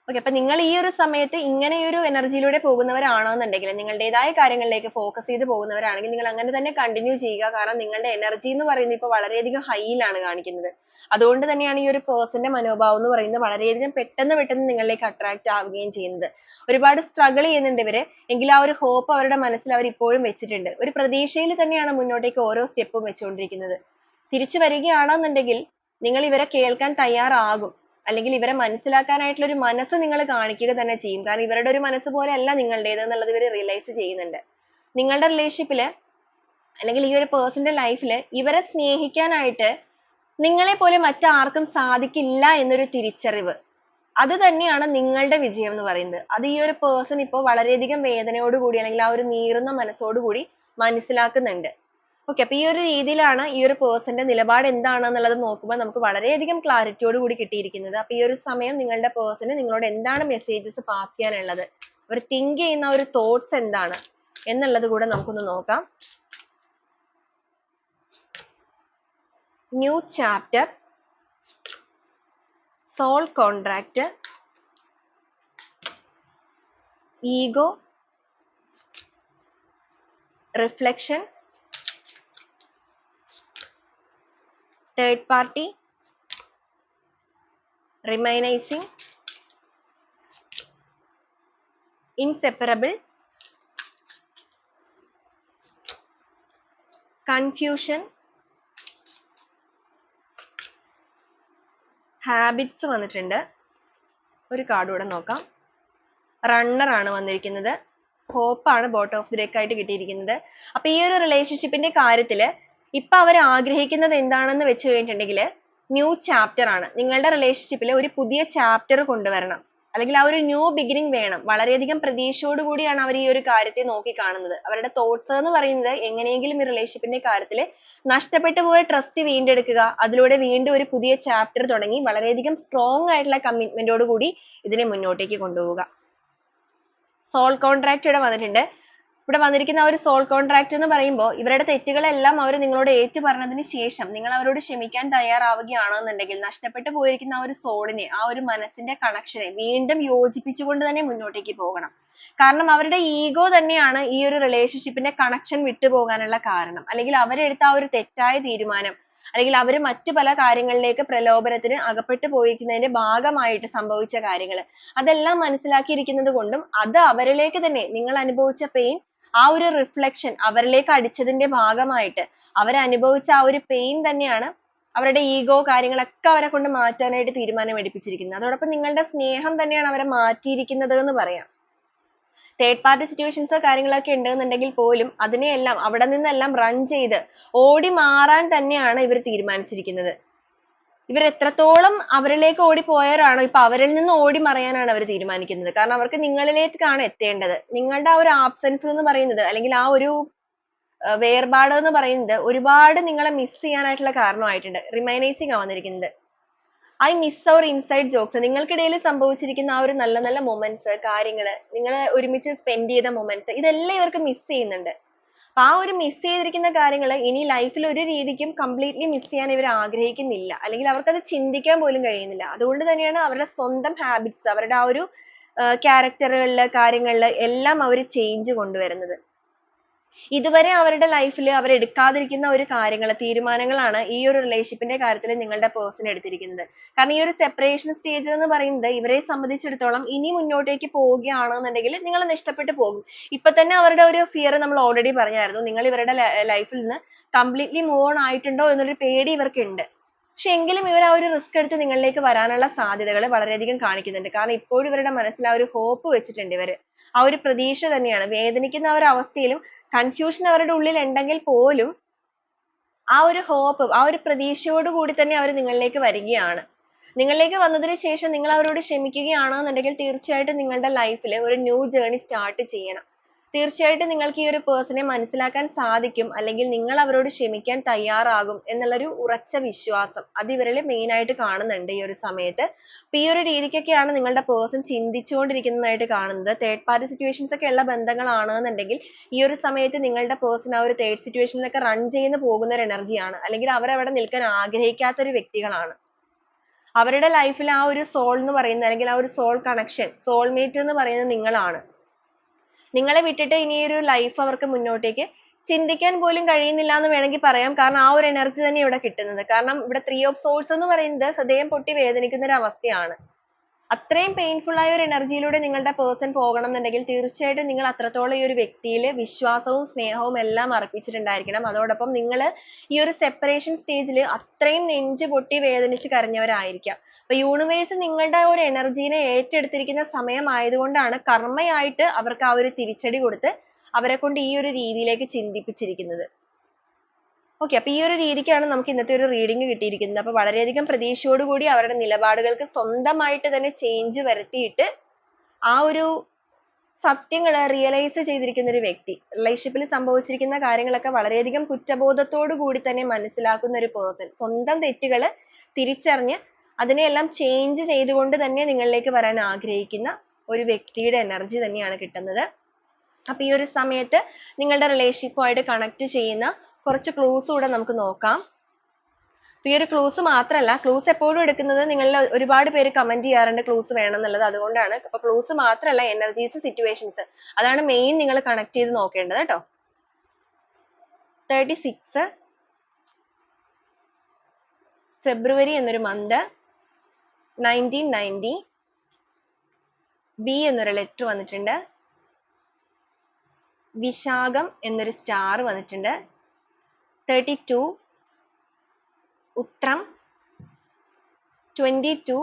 Okay അപ്പൊ നിങ്ങൾ ഈ ഒരു സമയത്ത് ഇങ്ങനെ ഒരു energy യിലൂടെ പോകുന്നവരാണെന്നുണ്ടെങ്കിൽ നിങ്ങളുടേതായ കാര്യങ്ങളിലേക്ക് ഫോക്കസ് ചെയ്ത് പോകുന്നവരാണെങ്കിൽ നിങ്ങൾ അങ്ങനെ തന്നെ കണ്ടിന്യൂ ചെയ്യുക. കാരണം നിങ്ങളുടെ എനർജി എന്ന് പറയുന്നത് ഇപ്പോൾ വളരെയധികം high ലാണ് കാണിക്കുന്നത്. അതുകൊണ്ട് തന്നെയാണ് ഈ ഒരു പേഴ്സന്റെ ന്റെ മനോഭാവം എന്ന് പറയുന്നത് വളരെയധികം പെട്ടെന്ന് പെട്ടെന്ന് നിങ്ങളിലേക്ക് attract ആവുകയും ചെയ്യുന്നത്. ഒരുപാട് struggle ചെയ്യുന്നുണ്ട് ഇവർ. എങ്കിലും ആ ഒരു ഹോപ്പ് അവരുടെ മനസ്സിൽ അവർ ഇപ്പോഴും വെച്ചിട്ടുണ്ട്. ഒരു പ്രതീക്ഷയിൽ തന്നെയാണ് മുന്നോട്ടേക്ക് ഓരോ സ്റ്റെപ്പും വെച്ചുകൊണ്ടിരിക്കുന്നത്. തിരിച്ചു വരികയാണെന്നുണ്ടെങ്കിൽ നിങ്ങൾ ഇവരെ കേൾക്കാൻ തയ്യാറാകും. അല്ലെങ്കിൽ ഇവരെ മനസ്സിലാക്കാനായിട്ടുള്ള ഒരു മനസ്സ് നിങ്ങൾ കാണിക്കുക തന്നെ ചെയ്യും. കാരണം ഇവരുടെ ഒരു മനസ്സ് പോലെ അല്ല നിങ്ങളുടേത് എന്നുള്ളത് ഇവർ realize ചെയ്യുന്നുണ്ട്. നിങ്ങളുടെ relationship ൽ അല്ലെങ്കിൽ ഈ ഒരു person ന്റെ life ൽ ഇവരെ സ്നേഹിക്കാനായിട്ട് നിങ്ങളെ പോലെ മറ്റാർക്കും സാധിക്കില്ല എന്നൊരു തിരിച്ചറിവ്. അത് തന്നെയാണ് നിങ്ങളുടെ വിജയം എന്ന് പറയുന്നത്. അത് ഈ ഒരു person ഇപ്പോൾ വളരെയധികം വേദനയോട് കൂടി അല്ലെങ്കിൽ ആ ഒരു നീറുന്ന മനസ്സോട് കൂടി മനസ്സിലാക്കുന്നുണ്ട്. Okay അപ്പൊ ഈ ഒരു രീതിയിലാണ് ഈ ഒരു പേഴ്സന്റെ നിലപാട് എന്താണെന്നുള്ളത് നോക്കുമ്പോൾ നമുക്ക് വളരെയധികം ക്ലാരിറ്റിയോട് യോട് കൂടി കിട്ടിയിരിക്കുന്നത്. അപ്പൊ ഈ ഒരു സമയം നിങ്ങളുടെ പേഴ്സന് നിങ്ങളോട് എന്താണ് മെസ്സേജസ് പാസ് ചെയ്യാനുള്ളത്? അവർ തിങ്ക് ചെയ്യുന്ന ഒരു തോട്ട്സ് എന്താണ്? എന്നുള്ളത് കൂടെ നമുക്കൊന്ന് നോക്കാം. New chapter soul contract ego reflection. Third party. Remaining inseparable. Confusion. Habits വന്നിട്ടുണ്ട്. ഒരു കാർഡ് കൂടെ നോക്കാം. റണ്ണർ ആണ് വന്നിരിക്കുന്നത്. ഹോപ്പ് ആണ് ബോട്ടം ഓഫ് ദി ഡെക്ക് ആയിട്ട് കിട്ടിയിരിക്കുന്നത്. അപ്പൊ ഈ ഒരു റിലേഷൻഷിപ്പിന്റെ കാര്യത്തിൽ ഇപ്പൊ അവർ ആഗ്രഹിക്കുന്നത് എന്താണെന്ന് വെച്ച് കഴിഞ്ഞിട്ടുണ്ടെങ്കിൽ ന്യൂ ചാപ്റ്റർ ആണ്. നിങ്ങളുടെ റിലേഷൻഷിപ്പിൽ ഒരു പുതിയ ചാപ്റ്റർ കൊണ്ടുവരണം. അല്ലെങ്കിൽ ആ ഒരു ന്യൂ ബിഗിനിങ് വേണം. വളരെയധികം പ്രതീക്ഷയോട് കൂടിയാണ് അവർ ഈ ഒരു കാര്യത്തെ നോക്കി കാണുന്നത് അവരുടെ തോട്ട്സ് എന്ന് പറയുന്നത് എങ്ങനെയെങ്കിലും ഈ റിലേഷൻഷിപ്പിന്റെ കാര്യത്തിൽ നഷ്ടപ്പെട്ടു പോയ ട്രസ്റ്റ് വീണ്ടെടുക്കുക അതിലൂടെ വീണ്ടും ഒരു പുതിയ ചാപ്റ്റർ തുടങ്ങി വളരെയധികം സ്ട്രോങ് ആയിട്ടുള്ള കമ്മിറ്റ്മെന്റോട് കൂടി ഇതിനെ മുന്നോട്ടേക്ക് കൊണ്ടുപോവുക. സോൾ കോൺട്രാക്ട് ഇവിടെ വന്നിട്ടുണ്ട്. ഇവിടെ വന്നിരിക്കുന്ന ഒരു സോൾ കോൺട്രാക്ട് എന്ന് പറയുമ്പോൾ ഇവരുടെ തെറ്റുകളെല്ലാം അവർ നിങ്ങളോട് ഏറ്റു പറഞ്ഞതിന് ശേഷം നിങ്ങൾ അവരോട് ക്ഷമിക്കാൻ തയ്യാറാവുകയാണെന്നുണ്ടെങ്കിൽ നഷ്ടപ്പെട്ടു പോയിരിക്കുന്ന ആ ഒരു സോളിനെ ആ ഒരു മനസ്സിന്റെ കണക്ഷനെ വീണ്ടും യോജിപ്പിച്ചുകൊണ്ട് തന്നെ മുന്നോട്ടേക്ക് പോകണം. കാരണം അവരുടെ ഈഗോ തന്നെയാണ് ഈ ഒരു റിലേഷൻഷിപ്പിന്റെ കണക്ഷൻ വിട്ടുപോകാനുള്ള കാരണം. അല്ലെങ്കിൽ അവരെടുത്ത ആ ഒരു തെറ്റായ തീരുമാനം അല്ലെങ്കിൽ അവർ മറ്റു പല കാര്യങ്ങളിലേക്ക് പ്രലോഭനത്തിന് അകപ്പെട്ടു പോയിരിക്കുന്നതിന്റെ ഭാഗമായിട്ട് സംഭവിച്ച കാര്യങ്ങൾ അതെല്ലാം മനസ്സിലാക്കിയിരിക്കുന്നത് കൊണ്ടും അത് അവരിലേക്ക് തന്നെ നിങ്ങൾ അനുഭവിച്ച പെയിൻ ആ ഒരു റിഫ്ലക്ഷൻ അവരിലേക്ക് അടിച്ചതിന്റെ ഭാഗമായിട്ട് അവർ അനുഭവിച്ച ആ ഒരു പെയിൻ തന്നെയാണ് അവരുടെ ഈഗോ കാര്യങ്ങളൊക്കെ അവരെ കൊണ്ട് മാറ്റാനായിട്ട് തീരുമാനം എടുപ്പിച്ചിരിക്കുന്നത് അതോടൊപ്പം നിങ്ങളുടെ സ്നേഹം തന്നെയാണ് അവരെ മാറ്റിയിരിക്കുന്നത് എന്ന് പറയാം. തേർഡ് പാർട്ടി സിറ്റുവേഷൻസ് കാര്യങ്ങളൊക്കെ ഉണ്ടെന്നുണ്ടെങ്കിൽ പോലും അതിനെയെല്ലാം അവിടെ നിന്നെല്ലാം റൺ ചെയ്ത് ഓടി മാറാൻ തന്നെയാണ് ഇവർ തീരുമാനിച്ചിരിക്കുന്നത്. ഇവർ എത്രത്തോളം അവരിലേക്ക് ഓടിപ്പോയവരാണോ ഇപ്പൊ അവരിൽ നിന്ന് ഓടി മറയാനാണ് അവർ തീരുമാനിക്കുന്നത്. കാരണം അവർക്ക് നിങ്ങളിലേക്കാണ് എത്തേണ്ടത്. നിങ്ങളുടെ ആ ഒരു ആബ്സെൻസ് എന്ന് പറയുന്നത് അല്ലെങ്കിൽ ആ ഒരു വേർപാട് എന്ന് പറയുന്നത് ഒരുപാട് നിങ്ങളെ മിസ് ചെയ്യാനായിട്ടുള്ള കാരണമായിട്ടുണ്ട്. റിമൈനൈസിങ് ആ വന്നിരിക്കുന്നത്. I miss our inside jokes നിങ്ങൾക്കിടയിൽ സംഭവിച്ചിരിക്കുന്ന ആ ഒരു നല്ല നല്ല മൊമെന്റ്സ് കാര്യങ്ങൾ നിങ്ങൾ ഒരുമിച്ച് സ്പെൻഡ് ചെയ്ത മൊമെന്റ്സ് ഇതെല്ലാം ഇവർക്ക് മിസ് ചെയ്യുന്നുണ്ട്. അപ്പൊ ആ ഒരു മിസ് ചെയ്തിരിക്കുന്ന കാര്യങ്ങൾ ഇനി ലൈഫിൽ ഒരു രീതിക്കും കംപ്ലീറ്റ്ലി മിസ് ചെയ്യാൻ ഇവർ ആഗ്രഹിക്കുന്നില്ല. അല്ലെങ്കിൽ അവർക്കത് ചിന്തിക്കാൻ പോലും കഴിയുന്നില്ല. അതുകൊണ്ട് തന്നെയാണ് അവരുടെ സ്വന്തം ഹാബിറ്റ്സ് അവരുടെ ആ ഒരു ക്യാരക്ടറുകളിൽ കാര്യങ്ങളിൽ എല്ലാം അവർ ചേഞ്ച് കൊണ്ടുവരുന്നത്. ഇതുവരെ അവരുടെ ലൈഫിൽ അവർ എടുക്കാതിരിക്കുന്ന ഒരു കാര്യങ്ങൾ തീരുമാനങ്ങളാണ് ഈ ഒരു റിലേഷൻഷിപ്പിന്റെ കാര്യത്തിൽ നിങ്ങളുടെ പേഴ്സൺ എടുത്തിരിക്കുന്നത്. കാരണം ഈ ഒരു സെപ്പറേഷൻ സ്റ്റേജ് എന്ന് പറയുന്നത് ഇവരെ സംബന്ധിച്ചിടത്തോളം ഇനി മുന്നോട്ടേക്ക് പോവുകയാണെന്നുണ്ടെങ്കിൽ നിങ്ങൾ നഷ്ടപ്പെട്ടു പോകും. ഇപ്പൊ തന്നെ അവരുടെ ഒരു ഫിയർ നമ്മൾ ഓൾറെഡി പറഞ്ഞായിരുന്നു. നിങ്ങൾ ഇവരുടെ ലൈഫിൽ നിന്ന് കംപ്ലീറ്റ്ലി മൂവ് ഓൺ ആയിട്ടുണ്ടോ എന്നൊരു പേടി ഇവർക്കുണ്ട്. പക്ഷെ എങ്കിലും ഇവർ ആ ഒരു റിസ്ക് എടുത്ത് നിങ്ങളിലേക്ക് വരാനുള്ള സാധ്യതകൾ വളരെയധികം കാണിക്കുന്നുണ്ട്. കാരണം ഇപ്പോഴും ഇവരുടെ മനസ്സിൽ ആ ഒരു ഹോപ്പ് വെച്ചിട്ടുണ്ട് ഇവർ ആ ഒരു പ്രതീക്ഷ തന്നെയാണ്. വേദനിക്കുന്ന ആ ഒരു അവസ്ഥയിലും കൺഫ്യൂഷൻ അവരുടെ ഉള്ളിൽ ഉണ്ടെങ്കിൽ പോലും ആ ഒരു ഹോപ്പ് ആ ഒരു പ്രതീക്ഷയോട് കൂടി തന്നെ അവർ നിങ്ങളിലേക്ക് വരികയാണ്. നിങ്ങളിലേക്ക് വന്നതിന് ശേഷം നിങ്ങൾ അവരോട് ക്ഷമിക്കുകയാണോ ക്ഷമിക്കുകയാണെന്നുണ്ടെങ്കിൽ തീർച്ചയായിട്ടും നിങ്ങളുടെ ലൈഫിൽ ഒരു ന്യൂ ജേർണി സ്റ്റാർട്ട് ചെയ്യണം. തീർച്ചയായിട്ടും നിങ്ങൾക്ക് ഈ ഒരു പേഴ്സണെ മനസ്സിലാക്കാൻ സാധിക്കും അല്ലെങ്കിൽ നിങ്ങൾ അവരോട് ക്ഷമിക്കാൻ തയ്യാറാകും എന്നുള്ളൊരു ഉറച്ച വിശ്വാസം അത് ഇവരിൽ മെയിൻ ആയിട്ട് കാണുന്നുണ്ട് ഈ ഒരു സമയത്ത്. അപ്പൊ ഈ ഒരു രീതിക്കൊക്കെയാണ് നിങ്ങളുടെ പേഴ്സൺ ചിന്തിച്ചുകൊണ്ടിരിക്കുന്നതായിട്ട് കാണുന്നത്. തേർഡ് പാർട്ടി സിറ്റുവേഷൻസ് ഒക്കെ ഉള്ള ബന്ധങ്ങളാണെന്നുണ്ടെങ്കിൽ ഈ ഒരു സമയത്ത് നിങ്ങളുടെ പേഴ്സൺ ആ ഒരു തേർഡ് സിറ്റുവേഷനിലൊക്കെ റൺ ചെയ്യുന്ന പോകുന്ന ഒരു എനർജിയാണ് അല്ലെങ്കിൽ അവർ അവിടെ നിൽക്കാൻ ആഗ്രഹിക്കാത്ത ഒരു വ്യക്തികളാണ്. അവരുടെ ലൈഫിൽ ആ ഒരു സോൾ എന്ന് പറയുന്ന അല്ലെങ്കിൽ ആ ഒരു സോൾ കണക്ഷൻ സോൾമേറ്റ് എന്ന് പറയുന്നത് നിങ്ങളാണ്. നിങ്ങളെ വിട്ടിട്ട് ഇനി ഒരു ലൈഫ് അവർക്ക് മുന്നോട്ടേക്ക് ചിന്തിക്കാൻ പോലും കഴിയുന്നില്ല എന്ന് വേണമെങ്കിൽ പറയാം. കാരണം ആ ഒരു എനർജി തന്നെ ഇവിടെ കിട്ടുന്നത്. കാരണം ഇവിടെ ത്രീ ഓഫ് സോൾസ് എന്ന് പറയുന്നത് ഹൃദയം പൊട്ടി വേദനിക്കുന്ന ഒരു അവസ്ഥയാണ്. അത്രയും പെയിൻഫുൾ ആയ ഒരു എനർജിയിലൂടെ നിങ്ങളുടെ പേഴ്സൺ പോകണം എന്നുണ്ടെങ്കിൽ തീർച്ചയായിട്ടും നിങ്ങൾ അത്രത്തോളം ഈ ഒരു വ്യക്തിയിൽ വിശ്വാസവും സ്നേഹവും എല്ലാം അർപ്പിച്ചിട്ടുണ്ടായിരിക്കണം. അതോടൊപ്പം നിങ്ങൾ ഈ ഒരു സെപ്പറേഷൻ സ്റ്റേജിൽ അത്രയും നെഞ്ച് പൊട്ടി വേദനിച്ച് കരഞ്ഞവരായിരിക്കാം. അപ്പൊ യൂണിവേഴ്സ് നിങ്ങളുടെ ഒരു എനർജീനെ ഏറ്റെടുത്തിരിക്കുന്ന സമയമായതുകൊണ്ടാണ് കർമ്മയായിട്ട് അവർക്ക് ആ ഒരു തിരിച്ചടി കൊടുത്ത് അവരെക്കൊണ്ട് ഈ ഒരു രീതിയിലേക്ക് ചിന്തിപ്പിച്ചിരിക്കുന്നത്. ഓക്കെ അപ്പൊ ഈ ഒരു രീതിക്കാണ് നമുക്ക് ഇന്നത്തെ ഒരു റീഡിംഗ് കിട്ടിയിരിക്കുന്നത്. അപ്പൊ വളരെയധികം പ്രതീക്ഷയോടുകൂടി അവരുടെ നിലപാടുകൾക്ക് സ്വന്തമായിട്ട് തന്നെ ചേഞ്ച് വരുത്തിയിട്ട് ആ ഒരു സത്യങ്ങൾ റിയലൈസ് ചെയ്തിരിക്കുന്ന ഒരു വ്യക്തി റിലേഷൻഷിപ്പിൽ സംഭവിച്ചിരിക്കുന്ന കാര്യങ്ങളൊക്കെ വളരെയധികം കുറ്റബോധത്തോടു കൂടി തന്നെ മനസ്സിലാക്കുന്ന ഒരു പേഴ്സൺ സ്വന്തം തെറ്റുകൾ തിരിച്ചറിഞ്ഞ് അതിനെയെല്ലാം ചേഞ്ച് ചെയ്തുകൊണ്ട് തന്നെ നിങ്ങളിലേക്ക് വരാൻ ആഗ്രഹിക്കുന്ന ഒരു വ്യക്തിയുടെ എനർജി തന്നെയാണ് കിട്ടുന്നത്. അപ്പൊ ഈ ഒരു സമയത്ത് നിങ്ങളുടെ റിലേഷൻഷിപ്പുമായിട്ട് കണക്ട് ചെയ്യുന്ന കുറച്ച് ക്ലൂസ് കൂടെ നമുക്ക് നോക്കാം. ഈ ഒരു ക്ലൂസ് മാത്രമല്ല ക്ലൂസ് എപ്പോഴും എടുക്കുന്നത് നിങ്ങളിൽ ഒരുപാട് പേര് കമന്റ് ചെയ്യാറുണ്ട് ക്ലൂസ് വേണം എന്നുള്ളത് അതുകൊണ്ടാണ്. അപ്പൊ ക്ലൂസ് മാത്രമല്ല എനർജീസ് സിറ്റുവേഷൻസ് അതാണ് മെയിൻ നിങ്ങൾ കണക്ട് ചെയ്ത് നോക്കേണ്ടത് കേട്ടോ. തേർട്ടി സിക്സ് ഫെബ്രുവരി എന്നൊരു മന്ത് നയന്റീൻ നയന്റി ബി എന്നൊരു ലെറ്റർ വന്നിട്ടുണ്ട്. വിശാഖം എന്നൊരു സ്റ്റാർ വന്നിട്ടുണ്ട്. Thirty two Uthram twenty two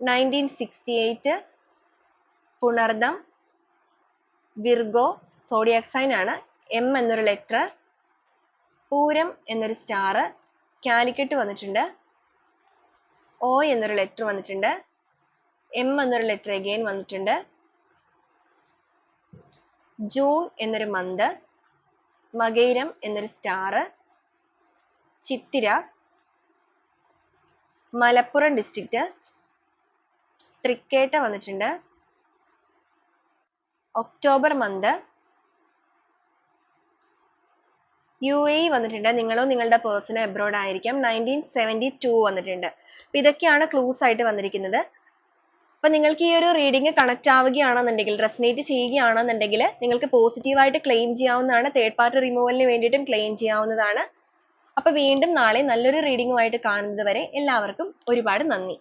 nineteen sixty eight Punartham Virgo zodiac sign ആണ് എം എന്നൊരു ലെറ്റർ പൂരം എന്നൊരു സ്റ്റാർ കാലിക്കറ്റ് വന്നിട്ടുണ്ട് ഒ എന്നൊരു ലെറ്റർ വന്നിട്ടുണ്ട് എം എന്നൊരു ലെറ്റർ എഗെയിൻ വന്നിട്ടുണ്ട് ജൂൺ എന്നൊരു മന്ത് മകയിരം എന്നൊരു സ്റ്റാർ ചിത്തിര മലപ്പുറം ഡിസ്ട്രിക്റ്റ് തൃക്കേട്ട വന്നിട്ടുണ്ട്. ഒക്ടോബർ മന്ത് യു എ വന്നിട്ടുണ്ട്. നിങ്ങളോ നിങ്ങളുടെ പേഴ്സണോ എബ്രോഡ് ആയിരിക്കാം. നയന്റീൻ സെവന്റി ടു വന്നിട്ടുണ്ട്. ഇതൊക്കെയാണ് ക്ലൂസ് ആയിട്ട് വന്നിരിക്കുന്നത്. അപ്പൊ നിങ്ങൾക്ക് ഈ ഒരു റീഡിംഗ് കണക്ട് ആവുകയാണെന്നുണ്ടെങ്കിൽ resonate ചെയ്യുകയാണെന്നുണ്ടെങ്കിൽ നിങ്ങൾക്ക് പോസിറ്റീവ് ആയിട്ട് ക്ലെയിം ചെയ്യാവുന്നതാണ് തേർഡ് പാർട്ടി റിമൂവലിന് വേണ്ടിയിട്ടും ക്ലെയിം ചെയ്യാവുന്നതാണ്. അപ്പൊ വീണ്ടും നാളെ നല്ലൊരു റീഡിംഗുമായിട്ട് കാണുന്നത് വരെ എല്ലാവർക്കും ഒരുപാട് നന്ദി.